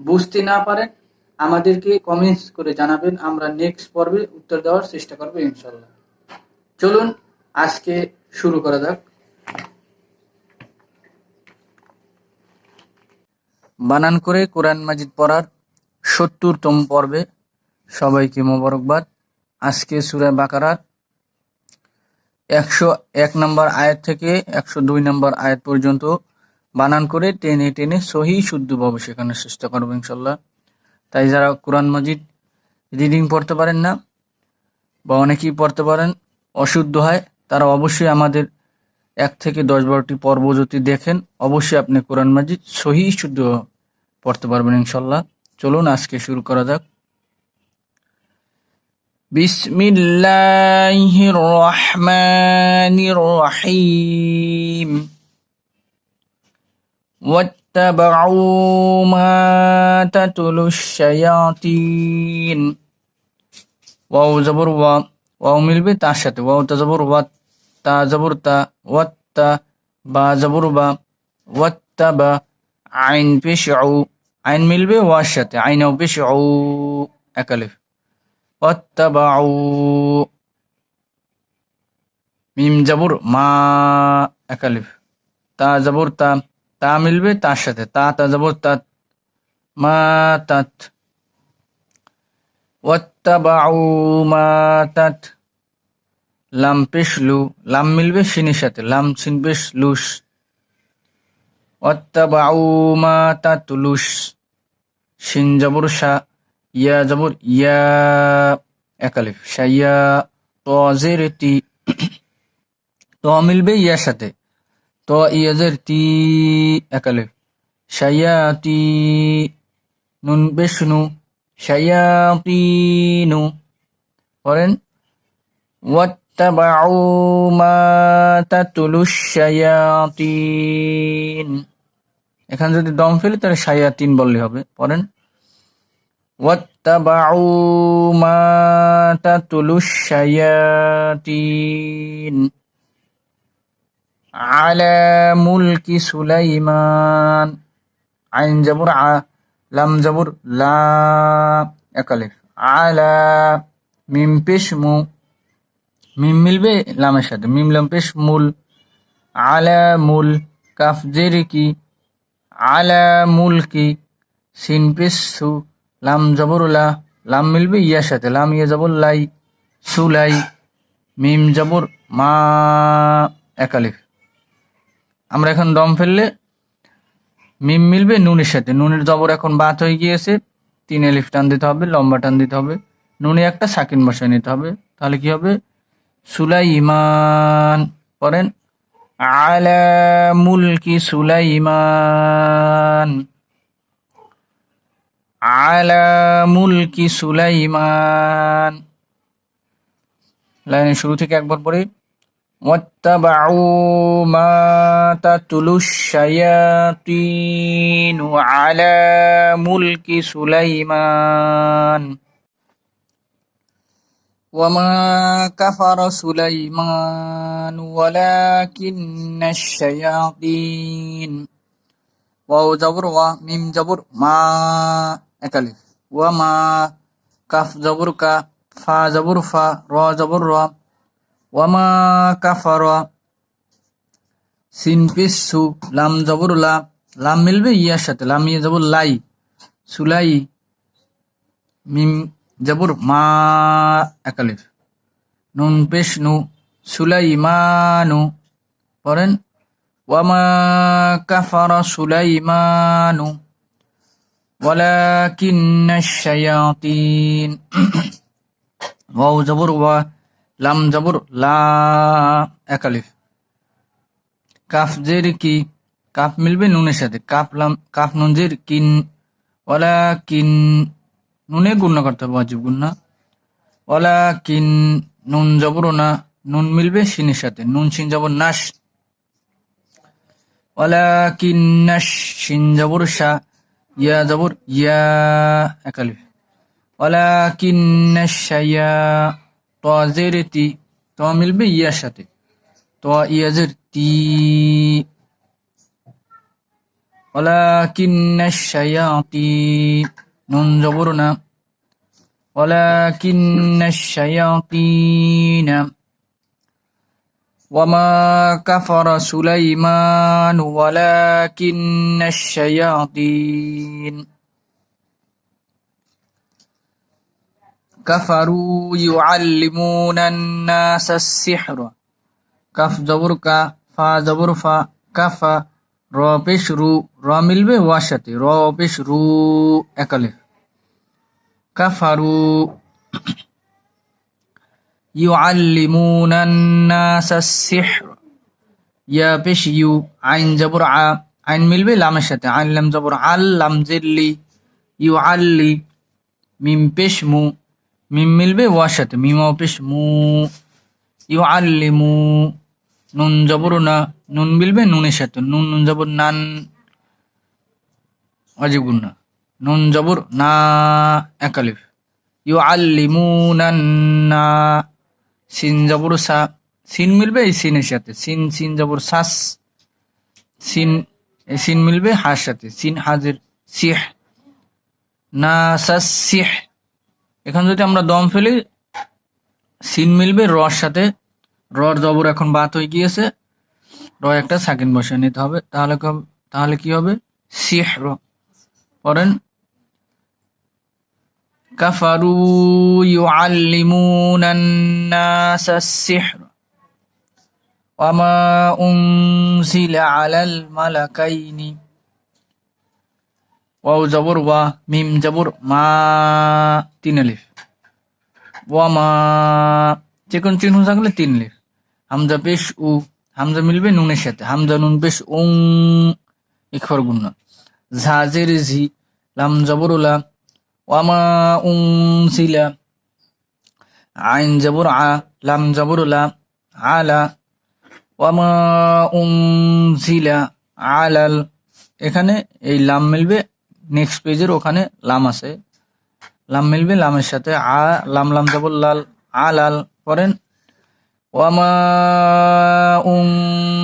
বুঝতে না পারেন আমাদেরকে কমেন্টস করে জানাবেন। আমরা নেক্সট পর্বে উত্তর দেওয়ার চেষ্টা করব ইনশাল্লাহ। চলুন, আজকে শুরু করা যাক। বানান করে কোরআন মাজিদ পড়ার সত্তরতম পর্বে সবাইকে মোবারকবাদ। আজকে সুরা বাকারার একশো এক নম্বর আয়াত থেকে একশো দুই নম্বর আয়াত পর্যন্ত বানান করে টেনে টেনে সহি শুদ্ধভাবে শেখানোর চেষ্টা করব ইনশাল্লাহ তাই যারা কোরআন মজিদ রিডিং পড়তে পারেন না বা অনেকেই পড়তে পারেন, অশুদ্ধ হয়, তারা অবশ্যই আমাদের এক থেকে দশ বারোটি পর্ব যদি দেখেন, অবশ্যই আপনি কোরআন মাজিদ সহি শুদ্ধ পড়তে পারবেন ইনশাল্লাহ চলুন আজকে শুরু করা যাক। বিসমিল্লাহির রহমানির রহিম। واتبعوا ما تتلو الشياطين. واو زبر وا واو مل بي تاشت واو تزبر و تا زبر تا وات با زبر با واتبع عين بشعو عين مل بي واشت عين بشعو أكلف واتبعوا. ميم زبر ما أكلف تا زبر تا তা মিলবে তার সাথে। তা তা জবর তাত, মা তাত, ওয়াত্তাবাউ মা তাত, লাম পেশ লু লাম মিলবে সিনের সাথে, লাম সিন পেশ লুস। ওয়াত্তাবাউ মা তাত লুস, সিন জবর সা, ইয়া জবর ইয়া, একালিফ সাইয়া তি, ত মিলবে ইয়ার সাথে। ইয়াজের তি একালিফ শায়াতি নুন বেশনু শায়াতিনু পড়েন ওয়াত্তাবাউ মা তাতুলু শায়াতিন এখানে যদি দম ফেলে, তাহলে শায়াতিন বললে হবে। পড়েন। ওয়াত্তাবাউ মা তাতুলু শায়াতিন على ملك سليمان عين جبر ع لم جبر لا একালিফ على মিম পেশ মু মিম মিলবে লামের সাথে মিম লাম পেশ মূল আলা মূল কাফ জের কি আলা মূল কি সিন পেশ সু লাম জবরুলা লাম মিলবে ইয়ার সাথে লাম ইয়া জবর লাই সুলাই মিম জবর মা একালিফ আমরা এখন দম ফেললে মিম মিলবে নুনের সাথে। নুনের জবর এখন বাত হয়ে গিয়েছে। তিন এলিফ টান দিতে হবে, লম্বা টান দিতে হবে। নুনে একটা সাকিন বসায় নিতে হবে। তাহলে কি হবে? সুলাই ইমান পড়েন, আলা মুলকি সুলাইমান। আলা মুলকি সুলাইমান। লাইনের শুরু থেকে একবার পরে واتبعوا ما تتلو الشياطين على ملك سليمان وما كفر سليمان ولكن الشياطين واو جبر وميم جبر ما اكلف وما كف جبر كا فا جبر فا را جبر را ওয়ামা কাফারা সিন পিসু লাম জবর লা লাম মিলবে ইয়ার সাথে লাম ইয়ে জবর লাই সুলাই মিম জবর মা একালিফ নুন পেশ নু সুলাইমানু পড়েন ওয়ামা কাফারা সুলাইমানু ولكن الشياطين ওয়াও জবর ওয়া লাম জবর, লা কাফ জের কি, কাফ মিলবে নুনের সাথে। কাফ লাম, কাফ নুন জের, কিন, ওয়ালা কিন, নুনে গুণ করতে হবে, ওয়াজিব গুন্না ওয়ালা কিন, নুন জবর না, নুন মিলবে সিনের সাথে। নুন সিন জবর নাশ। ওয়ালা কিন নাশ, সিন জবর শা ইয়া জবর, ইয়া একালিফ ওয়ালা কিন নাশায়া ত জের তি ত মিলবে ইয়ার সাথে তো ইয়াজের তি ولكن الشياطين নুন জবর না ولكن الشياطين وما كفر سليمان ولكن الشياطين كفروا يعلمون الناس السحر কাফ জবর কা ফা জবর ফা কাফা র পেশ রু র মিলবে ওয়ার সাথে র পেশ রু একালে কাফারু يعلمون الناس السحر ইয়া পেশ ইউ আইন জবর আ আইন মিলবে লামের সাথে আইন লাম জবর আল লাম জিল্লি ইউ আল্লি মিম পেশ মু মিম মিলবে, ওয়ার সাথে। মিম অফিস, মু ইউ আল্লিমু নুন জবর না নুন মিলবে, নুনের সাথে। নুন নুন জবর, নান অজীব না নুন জবর, না, একালিফ। ইউ না, সিন জবর, সা, সিন মিলবে এই সিনের সাথে। সিন সিন জবর, সাস, সিন, এই সিন মিলবে হার সাথে। সিন হাজের, সিহ, না, সাস, সিহ। এখন যদি আমরা দম ফেলি সিন মিলবে রর সাথে রর জবর এখন বাত হয়ে গিয়েছে র একটা সাকিন বসে নিতে হবে তাহলে কি হবে- তাহলে কি হবে সিহ র পড়েন كفروا يعلمون الناس السحر وما أنزل على الملكين ওয়াও জবর, ওয়া মিম জবর, মা, তিন আলিফ। ওয়া মা, যে কোন চিহ্ন থাকলে তিন আলিফ। হামজা পেশ, উ। হামজা মিলবে নুনের সাথে। হামজা নুন পেশ, উং। ইখর গুণ ঝা জের ঝি। লাম, জবর লাম ওয়ামা উং সিলা আইন, জবর, আ। লাম, জবর লাম আলা ওয়ামা উং সিলা আলাল এখানে এই লাম মিলবে নেক্সট পেজের ওখানে লাম আছে। লাম মিলবে, লামের সাথে আ, লাম লাম জবর লাল আলাল পড়েন ওয়ামা উং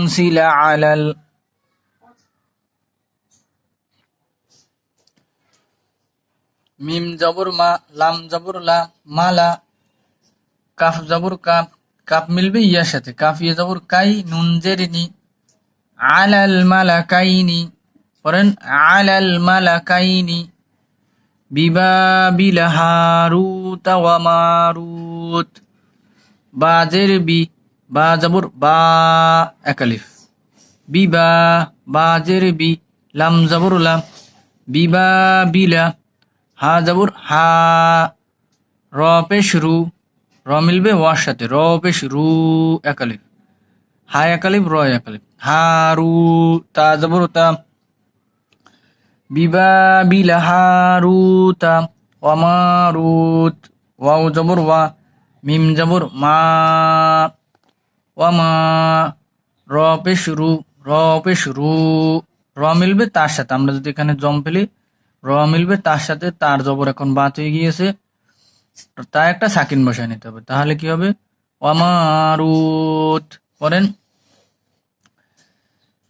সিলা আলাল। মিম জবর মা, লাম জবর লা মালা কাফ জবর কাপ কাপ মিলবে ইয়ার সাথে। কাফ ইয়া জবর কাই, নুন জেরিনি। আলাল মালাকাইনি। পড়েন, আলাল মালাকাইনি বিবাবিল হারুত ওয়া মারুত। বাজের বি, বা জবর, বা একালিফ বিবা, বাজের বি, লাম জবর, লাম। বিবা বিলা হা জবর, হা। র পেশ রু, র মিলবে ওয়ার সাথে। র পেশ রু একালিফ হা একালিফ র একালিফ হা রু, তা জবর, তা হারুতা ওয়া মারুত ওয়াও জবর, ওয়া মিম জবর, মা ওয়া মা র পেশ রু র পেশ রু র মিলবে তার সাথে। আমরা যদি এখানে জম ফেলি, র মিলবে তার সাথে, তার জবর এখন বাত হয়ে গিয়েছে। তা একটা সাকিন বসায় নিতে হবে। তাহলে কি হবে? ওয়ামারুত। পড়েন।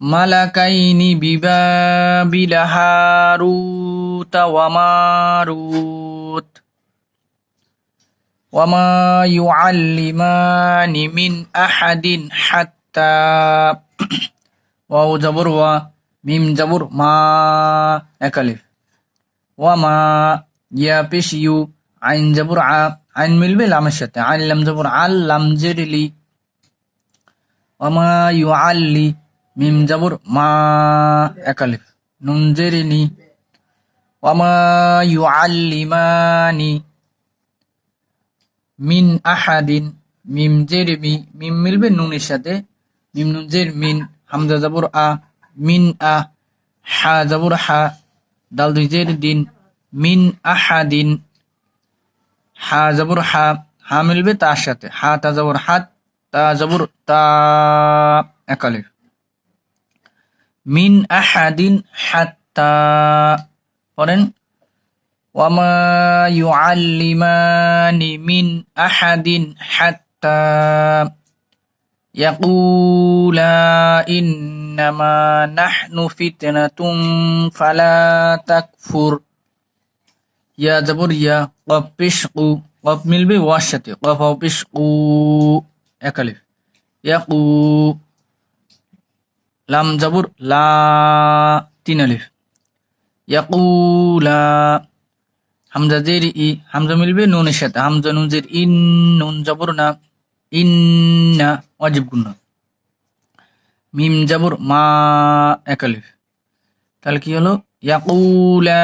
মালাকাইনি বিবাবিল হারুত ওয়ামারুত ওয়ামা ইউআল্লিমানি মিন আহাদিন হাত্তা ওয়াও জবর ওয়া মিম জবর মা একালিফ ওয়ামা ইয়া পেশ ইউ আইন জবর আ আইন মিলবে লামের সাথে আইন লাম জবর আল মিম মা একালিফ। নুন জেরিনি, ওয়ামা ইউ আল্লিমানি মিন আহাদিন, মিম জেরিমি, মিম মিলবে নুনের সাথে। মিম নুন জের, মিন হামজা জবর, আ, মিন আ, হা জবর, হা, দাল দুই জের দিন। মিন আহাদিন, হা জবর, হা হা মিলবে তার সাথে। হা, তা জবর, হাত, তা জবর, তা একালিফ। মিন আহাদিন হাত্তা। পড়েন, ওয়ামা ইউআল্লিমানি মিন আহাদিন হাত্তা। ইয়াকুলা ইন্নামা নাহনু ফিতনাতুম ফালা তাকফুর। ইয়া জবর, ইয়া কফ পিশকু, কফ মিলবে ওয়ার সাথে, কফ অপিসকু একালিফ লাম জবর, লা তিন আলিফ। হামজা জের ই, হামজা মিলবে নুনের সাথে। হামজা নুন জের ইন, নুন জবর না, ইন্না ওয়াজিব গুন্না মিম জবর, মা একালিফ তাহলে কি হলো? ইয়াকুলা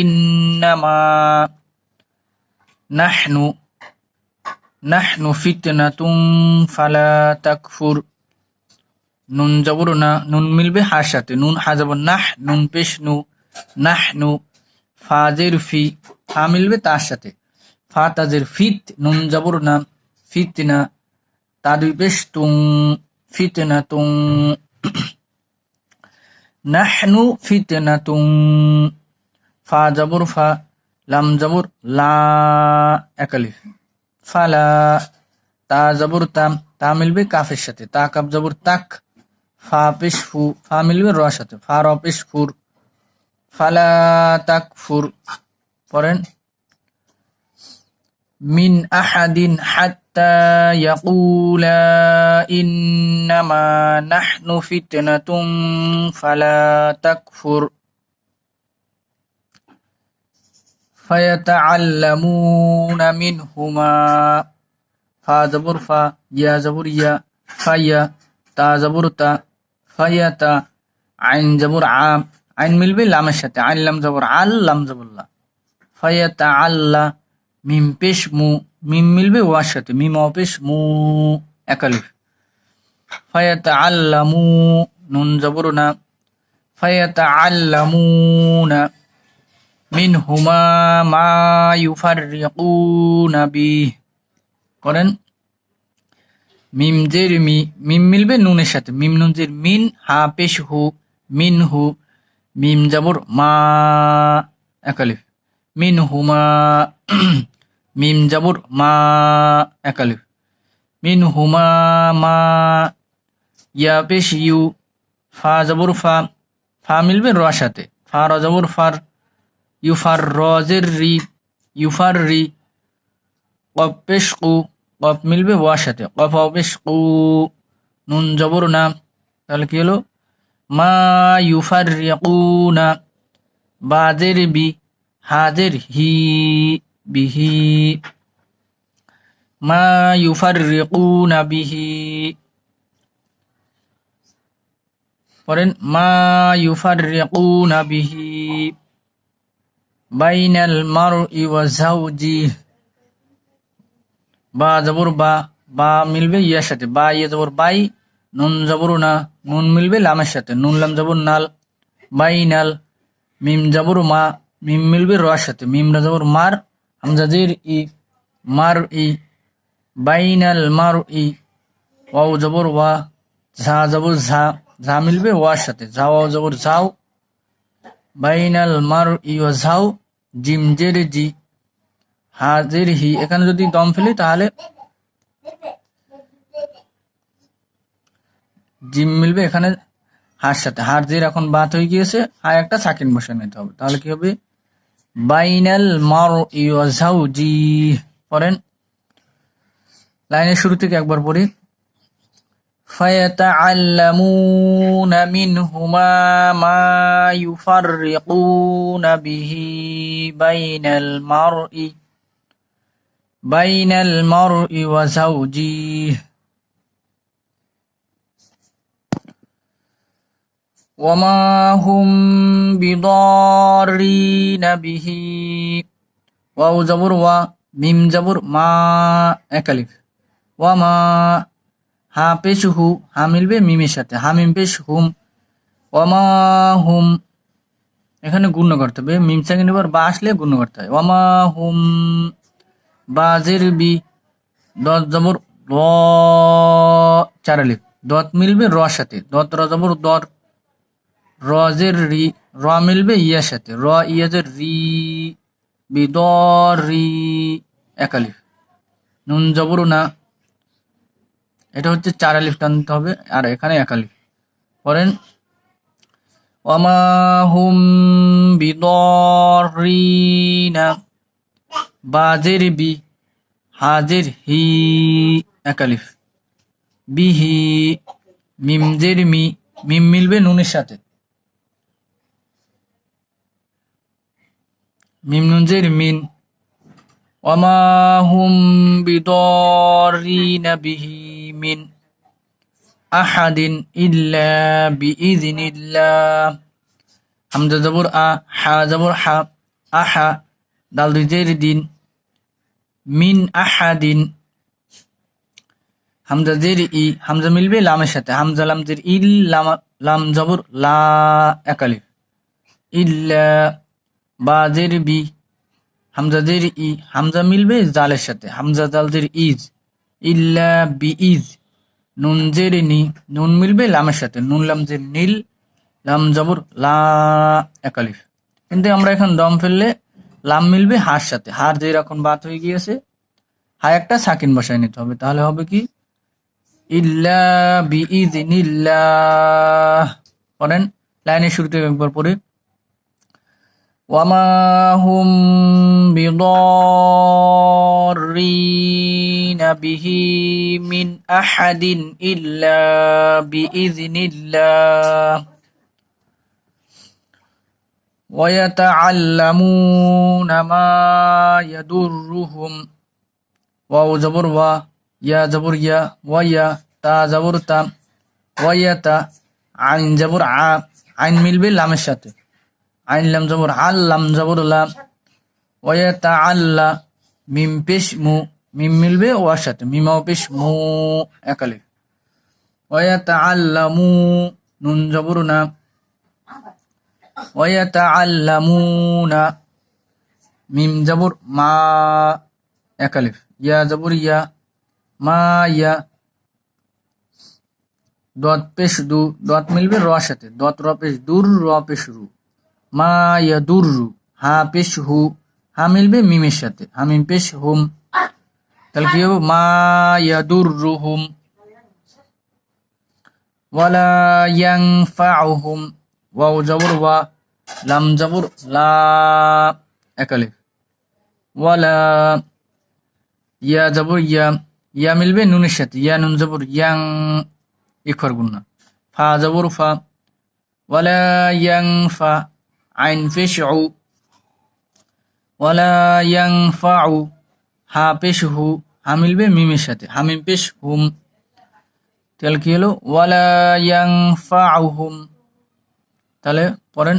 ইন্নামা নাহনু নাহনু ফিতনাতুম ফালা তাকফুর। নুন জবর না, নুন মিলবে হার সাথে। নুন হা জবর নাহ, নুন পেশ নু নাহনু, ফাজের ফি, ফা মিলবে তার সাথে। ফা তাজের ফিত, নুন জবর না ফিতনা তা দুই পেশ তুং ফিতনা তুং। নাহনু ফিতনাতুং ফা জবর, ফা, লাম জবর, লা একালিফ ফালা, তা জবর তাম তা মিলবে কাফের সাথে। তা কাপ জবর, তাক ফা পেশ ফু ফা মিলবে র সাথে ফা র পেশ ফুর ফালা তাক ফুর পড়েন মিন আহাদিন হাত্তা ইয়াকুলা ইন্নামা নাহনু ফিতনাতুম ফালা তাকফুর فيتعلمون منهما فا زبر فا يا زبر يا فيا تا زبر تا ফাইয়াতা আইন জবর আইন মিলবে লামের সাথে। আইন লাম জবর আল, লাম জবুল্লাহ ফাইয়াতা আল্লাহ মিম পেশ মু, মিম মিলবে ওয়ার সাথে। মিম অপেশ মু একালিফ ফায়াতা আল্লামু নুন জবর না। ফায়াতা আল্লামুনা মিনহুমা মা ইউফারিকুনা বিহ। করেন। মিম জের মি, মিম মিলবে নুনের সাথে। মিম নুন জের, মিন হা পেশ হু, মিন হু, মিম জবর মা, একালিফ। মিন হুমা মিম জবর মা, একালিফ। মিন হুমা মা ইয়া পেশ ইউ, ফা জবর ফা ফা মিলবে র সাথে। ফা র জবর ফার ইউফার রজের রি ইউফার রি কপ পেশ কু কপ মিলবে, ওয়ার সাথে। কফ কু নুন জবর না তাহলে কি হলো? মা ইউফার রিয়াকুনা বাজের বি, হাজের হি, বিহি। মা ইউফার রিয়াকুনা বিহি। পড়েন, মা ইউফার রিয়াকুনা বিহি। বাইনাল মারই ওয়া জাওজি বা জবর বা বা মিলবে ইয়ার সাথে। বা ইয়ে জবর বাই, নুন জবর না, নুন মিলবে লামের সাথে। নুন, লাম জবর নাল বাইনাল মিম জবর মা, মিম মিলবে রর সাথে। মিম জবর মার, হামজা জের ই, মার ই বাইনাল মার ই, ওয়াও জবর ওয়া, ঝা জবর ঝা ঝা মিলবে ওয়ার সাথে। ঝা, ওয়াও জবর ঝাও বাইনাল মার ই ও ঝাও, জিম জের জি হাজের হি এখানে যদি দম ফেলি তাহলে জিম মিলবে এখানে হার সাথে হার জের এখন বাত হয়ে গিয়েছে হায় একটা সাকিন বসে নিতে হবে তাহলে কি হবে বাইনাল মার ইউ জি পড়েন লাইনের শুরু থেকে একবার পড়ি فيتعلمون منهما ما يفرقون به بين المرء بين المرء وزوجه وما هم بضارين به ওয়াও জবর ওয়া মিম জবর মা একালিফ ওয়া মা হা পেশ হু হা মিলবে মিমের সাথে হা মিম পেশ হুম ওয়ামা হুম এখানে গুণ করতে হবে মিম সেকেন্ড এবার বা আসলে গুণ করতে হয় ওয়ামা হুম বাজের বি, দত জবর র চারালিফ দত মিলবে র সাথে। দত র জবর দর রজের রি, র মিলবে ইয়ার সাথে। র ইয়াজের রি বিদর রি একালিফ নুন জবর না। এটা হচ্ছে চার আলিফ টানতে হবে, আর এখানে একালিফ পড়েন ওয়ামা হুম বিদরিনা বাজের বি, হাজের হি একালিফ বিহি মিমজের মি, মিম মিলবে নুনের সাথে। মিম মিন। ওয়ামা হুম বিদরিনা বিহি মিন। আহাদিন ইল্লা বিইযনিল্লাহ। হামজা জবর আ, হা জবর হা, আহা, দাল দুই দিন। মিন আহাদিন। হামজা জের ই, হামজা মিলবে লামের সাথে। হামজা লাম জের ইল, লাম লাম জবর, লা একালিফ ইল্লা বা জের বি। হামজা জের ই, হামজা মিলবে জালের সাথে। হামজা জাল জের ইজ। ইল্লা বি ইজ। নুন জের নি, নুন মিলবে লামের সাথে। নুন লাম জের নীল, লাম জবর, লা একালিফ কিন্তু আমরা এখন দম ফেললে লাম মিলবে হার সাথে। হার যে এখন বাদ হয়ে গিয়েছে হা একটা সাকিন বসায় নিতে হবে। তাহলে হবে কি? ইল্লা বি ইযনিল্লাহ পড়েন লাইনের শুরুতে একবার পড়ে। ওয়ামা হুম বিদরিন বিহি মিন আহাদিন ইল্লা বিইযনিল্লাহ ويتعلمون ما يضرهم واو زبر وا يا زبر يا ويا تا زبر تا ويتا আইন জবর আ আইন মিলবে লামের সাথে আইন লাম জবর আল লাম জবর লাম ওয়াতা আল্লাহ মিম পেশ মু মিম মিলবে ওয়ার সাথে মিমাও পেশ মু একালে ওয়াতা আল্লামু নুন জবর না ওয়াতাআল্লামুনা মিম জাবর মা, এক আলিফ। ইয়া জাবর ইয়া মা, ইয়া। দত পেশ দু, দত মিলবে র সাথে। দত র পেশ দুর, র পেশ রু। মা, ইয়া দুর রু। হা পেশ হু। হা মিলবে মিমের সাথে। হামিম পেশ হুম। তাহলে কি হবে? মা, ইয়া দুর রু হুম। ওয়ালা ইয়াং ফা হুম ওয়াও জবর ওয়া। লাম জবর, লা ওয়ালা, ইয়া জবর, ইয়া ইয়া মিলবে নুনের সাথে। ইয়া নুন জবর, ইয়াং ইখর গুন্না ফা জবর, ফা। ওয়ালা, ইয়াং, ফা। আইন উ ওয়ালা, ইয়াং ফা উ হা পেশ হু হা মিলবে মিমের সাথে। হামিম পেশ হুম তাহলে কি হলো? ওয়ালা, ইয়াং ফা হুম তাহলে পড়েন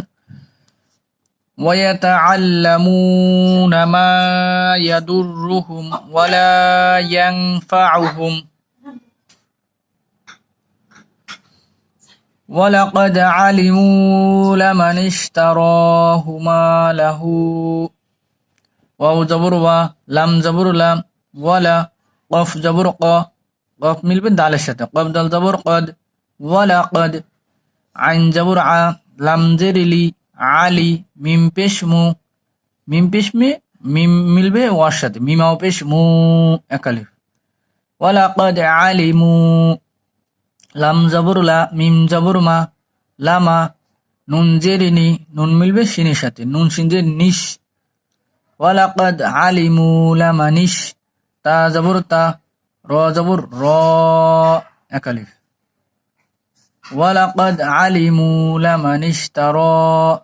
ويتعلمون ما يضرهم ولا ينفعهم. ولقد علموا لمن اشتراه ما له. واو جبر وا لم جبر لم ولا قف جبر ق قف ميل بن على الشتاء قف دل جبر قد. ولقد عن جبر ع. لم جرلي আলি, মিম পেশ মিম পেশ মে, মিম মিলবে ওয়ার সাথে। মিমাও পেশ মু, একালিফ। ওয়ালাকাদ আলিমু। লাম জবর লা, মিম জবর মা, লামা। নুন জেরিনি, নুন মিলবে সিনের সাথে। নুন সিনজের নিশ। ওয়ালাকাদ আলিমু, লামা নিশ। তা জবর তা, র জবর র, একালিফ। ওয়ালাকাদ আলিমু লামান ইশতারা।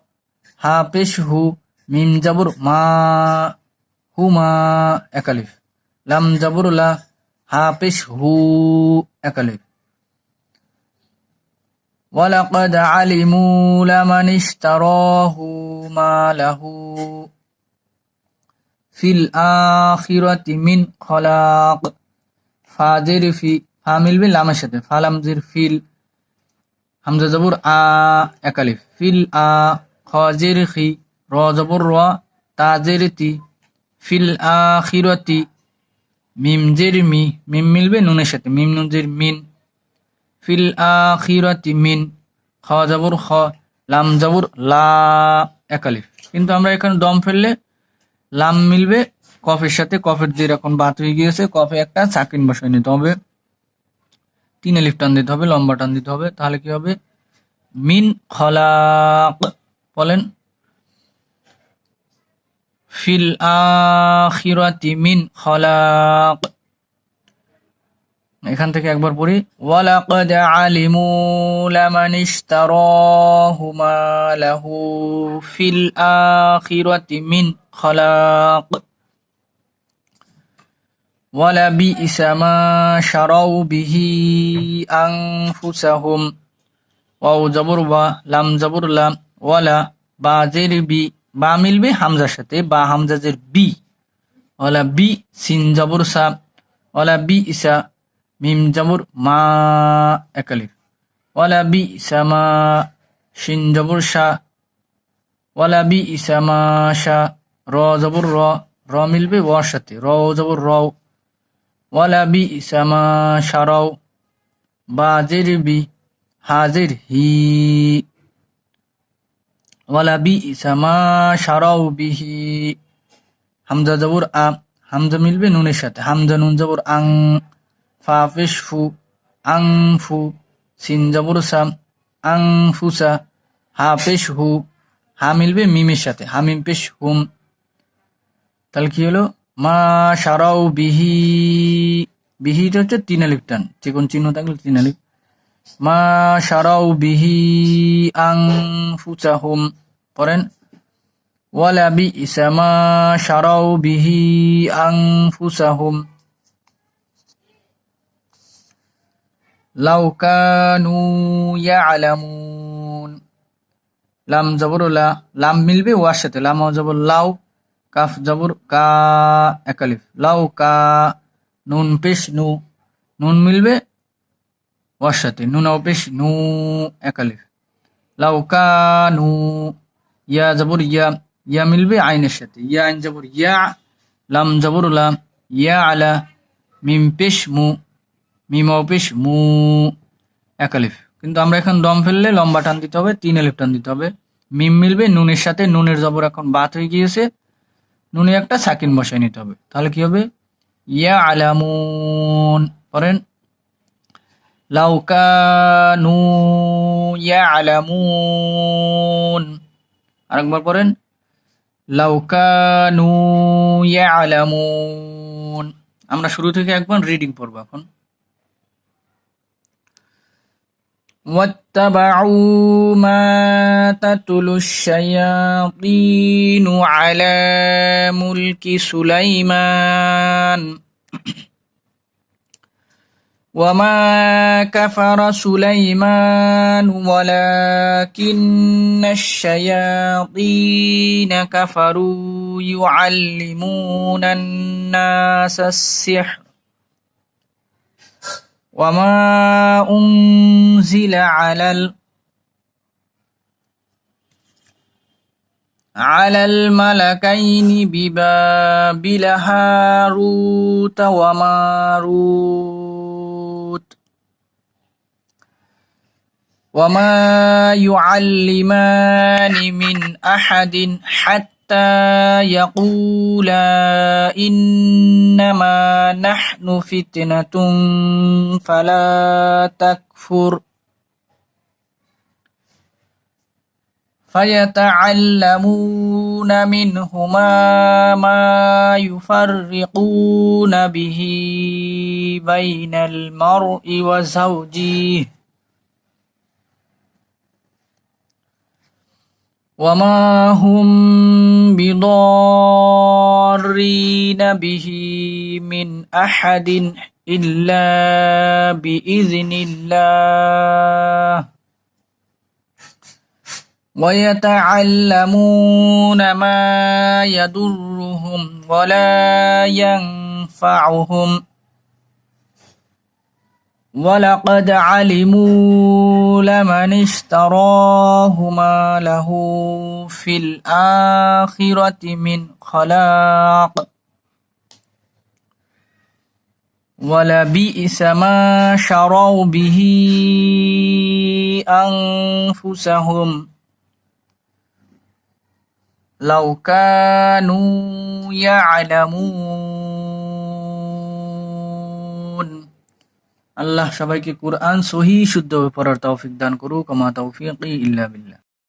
হাফিশহু মিম জাবর মা হুমা একালিফ লাম জাবর লা হাফিশহু একালিফ ওয়ালাকাদ আলিমু লামান ইশতারাহু মা লাহু। ফিল আখিরাতি মিন খলাক। ফাজির ফি, ফা মিলবে লামের সাথে। ফালামজির ফিল হামজা জবর আ একালিফ ফিল আ খজের খি র জবর র তাজের তি ফিল আখিরতি, মিম জের মি মিম মিলবে নুনের সাথে, মিম নুনজের মিন। ফিল আখিরতি মিন, খ জবর খ, লাম জবর লা একালিফ কিন্তু আমরা এখানে দম ফেললে লাম মিলবে কফের সাথে। কফের যে এখন বাত হয়ে গিয়েছে, কফে একটা চাকিন বসায় নিতে হবে। তিন এলিফ টান দিতে হবে, লম্বা টান দিতে হবে। তাহলে কি হবে? মিন খলাক বলেন। ফিল আখিরাতি মিন খলাক এখান থেকে একবার পড়ি। ওয়ালাকাদ আলিমু লামান ইশতারাহু মা লাহু ফিল আখিরাতি মিন খলাক। ولبئس ما شروا به أنفسهم ওয়াও জবর ওয়া লাম জবর লাম ওয়ালা বা জের বি বা মিলবে হামজার সাথে বা হামজাজের বি ওয়ালা বি সিন জবর সা ওয়ালা বি ইসা মিম জবর মা একালিফ ওয়ালা বি ইসা মা শিন জবর সা ওয়ালা বি ইসা মা সা র জবর র র মিলবে ওয়ার সাথে র জবর র ওয়ালা বি ইসা মা সারাও বাজের বি, হাজির হি। ওয়ালা বি ইসামা সারাও বিহি। হামজা জবর আ, হামজা মিলবে নুনের সাথে। হামজা নুন জবর আং, ফা পেশ ফু, আং ফু। সিন জবর সাম আং ফুসা হা হু। হা মিলবে মিমের সাথে। হামিম পেশ হুম। তাহলে কি হলো? মা সারাও বিহি বিহিটা হচ্ছে তিন টান যে চিহ্ন থাকলে তিন মা সারাউ বিহি আং ফুচাহুম, পড়েন। ওয়ালা বি ইসামা সারাউ বিহি আং ফুসাহুম লাউ কানু ইয়ালামুন। লাম জবর লা, লাম মিলবে ওয়ার সাথে, লাম জবর লাউ কাফ জবর কা একালিফ লাউ কা নুন পেশ নু। নুন মিলবে ওয়ার সাথে। নুন পেশ নু একালিফ লাউ কা নু। ইয়া জবর ইয়া। ইয়া মিলবে আইনের সাথে। ইয়া আইন জবর ইয়া। লাম জবর লাম ইয়া আলা। মিম পেশ মু। মিম পেশ মু। একালিফ কিন্তু আমরা এখন দম ফেললে লম্বা টান দিতে হবে, তিন এলিফ টান দিতে হবে। মিম মিলবে নুনের সাথে। নুনের জবর এখন বাত হয়ে গিয়েছে। নুনে একটা সাকিন বসাই নিতে হবে। তাহলে কি হবে? ইয়া আলামুন পড়েন। লাউকানু ইয়া আলামুন আরেকবার পড়েন। লাউকানু ইয়া আলামুন আমরা শুরু থেকে একবার রিডিং পড়ব এখন। واتبعوا ما تتلو الشياطين على ملك سليمان. وما كفر سليمان ولكن الشياطين كفروا يعلمون الناس السحر. وما أنزل على ال على الملكين ببابل هاروت وماروت. وما يعلمان من أحد حتى يقولا إنما نحن فتنة فلا تكفر. فيتعلمون منهما ما يفرقون به بين المرء وزوجه وما هم بضارين به من أحد إلا بإذن الله ويتعلمون ما يضرهم ولا ينفعهم ولقد علموا لمن اشتراه ما له في الآخرة من خلاق ولبئس ما شروا به أنفسهم لو كانوا يعلمون আল্লাহ সবাইকে কুরআন সহি শুদ্ধ পড়ার তৌফিক দান করুক আমা তৌফিক ইল্লা বিল্লাহ।